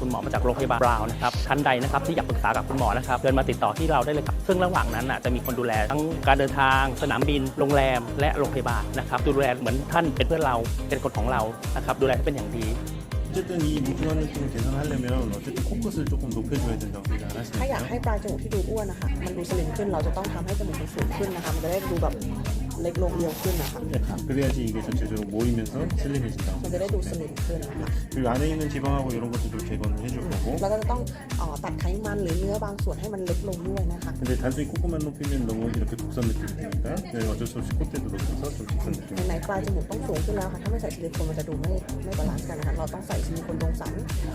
คุณหมอมาจากโรงพยาบาลบราวน์นะครับท่านใดนะครับที่อยากปรึกษากับคุณหมอนะครับเดินมาติดต่อที่เราได้เลยครับซึ่งระหว่างนั้นน่ะจะมีคนดูแลทั้งการเดินทาง สนามบิน โรงแรม และโรงพยาบาลนะครับดูแลเหมือนท่านเป็นเพื่อนเราเป็นคนของเรานะครับดูแลให้เป็นอย่างดี 어쨌든 이 무중한염증을 개선하려면 어쨌든 코끝을 조금 높여줘야 된다고 생각을 ถ้าอยาก 하시니까요. ให้ปลายจมูกที่ดูอ้วนนะคะ มันดูสลิมขึ้น เราจะต้องทำให้จมูกมันสูงขึ้นนะคะ มันจะได้ดูแบบเล็กลงเรียวขึ้นนะคะ 그래야지 이게 전체적으로 모이면서 슬림해진다고 มันจะได้ดูสลิมขึ้นนะคะ 그리고 안에 있는 지방하고 이런 것들도 개선을 해줄 거고 แล้วก็จะต้องเอ่อตัดไขมันหรือเนื้อบางส่วนให้มันเล็กลงด้วยนะคะ 근데 단순히 코끝만 높이면 너무 이렇게 곡선 느낌이 드니까 네, 어쩔 수 없이 콧대도 높여서 좀 곡선 느낌이 ไหนๆปลายจมูกต้องสูงขึ้นแล้วค่ะ ถ้าไม่ใส่ซิลิโคนมันจะดูไม่ไม่บาลานซ์กันนะคะ เราต้องใส่ซิลิโคนตรงสัน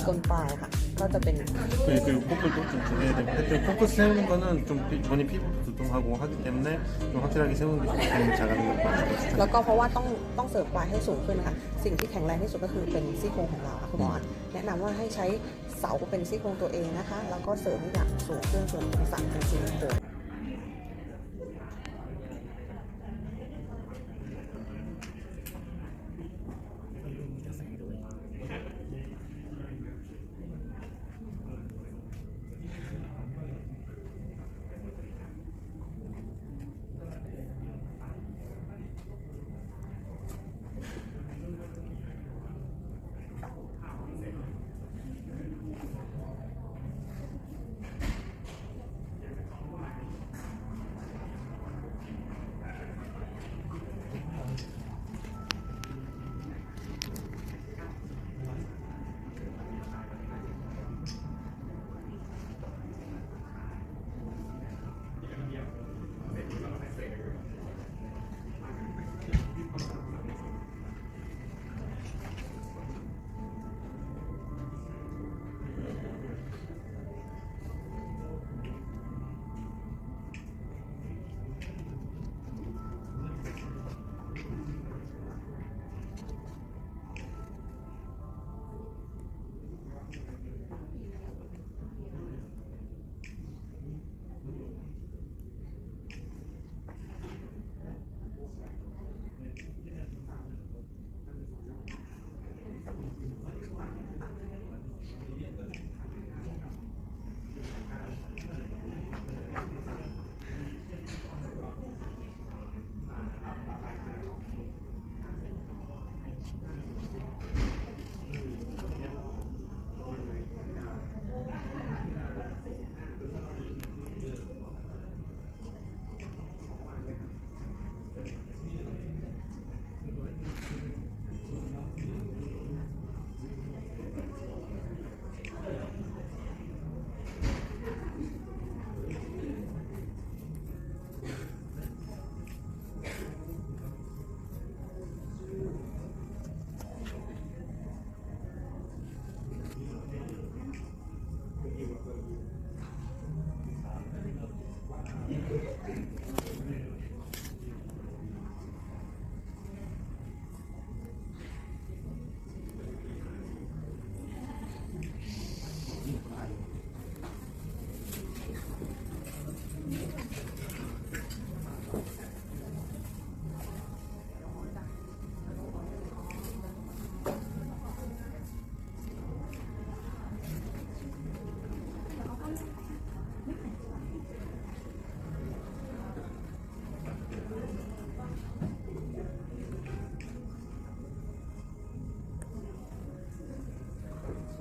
ตรงปลายค่ะ ก็จะเป็น 그리고 그리고 코끝도 좀 준비해야 되고 하여튼 코끝 세우는 거는 좀 피- 전이 피부도 두통하고 하기 때문에 좀 확실하게 세우는 게 좋다는 작아는 것 같아요 แล้วก็เพราะว่าต้องต้องเสริมปลายให้สูงขึ้นนะคะ สิ่งที่แข็งแรงที่สุดก็คือเป็นซี่โครงของเราค่ะคุณหมอแนะนำว่าให้ใช้ เสาเป็นซี่โครงตัวเองนะคะ แล้วก็เสริมทุกอย่างสูงขึ้นส่วนตรงสันเป็นซิลิโคน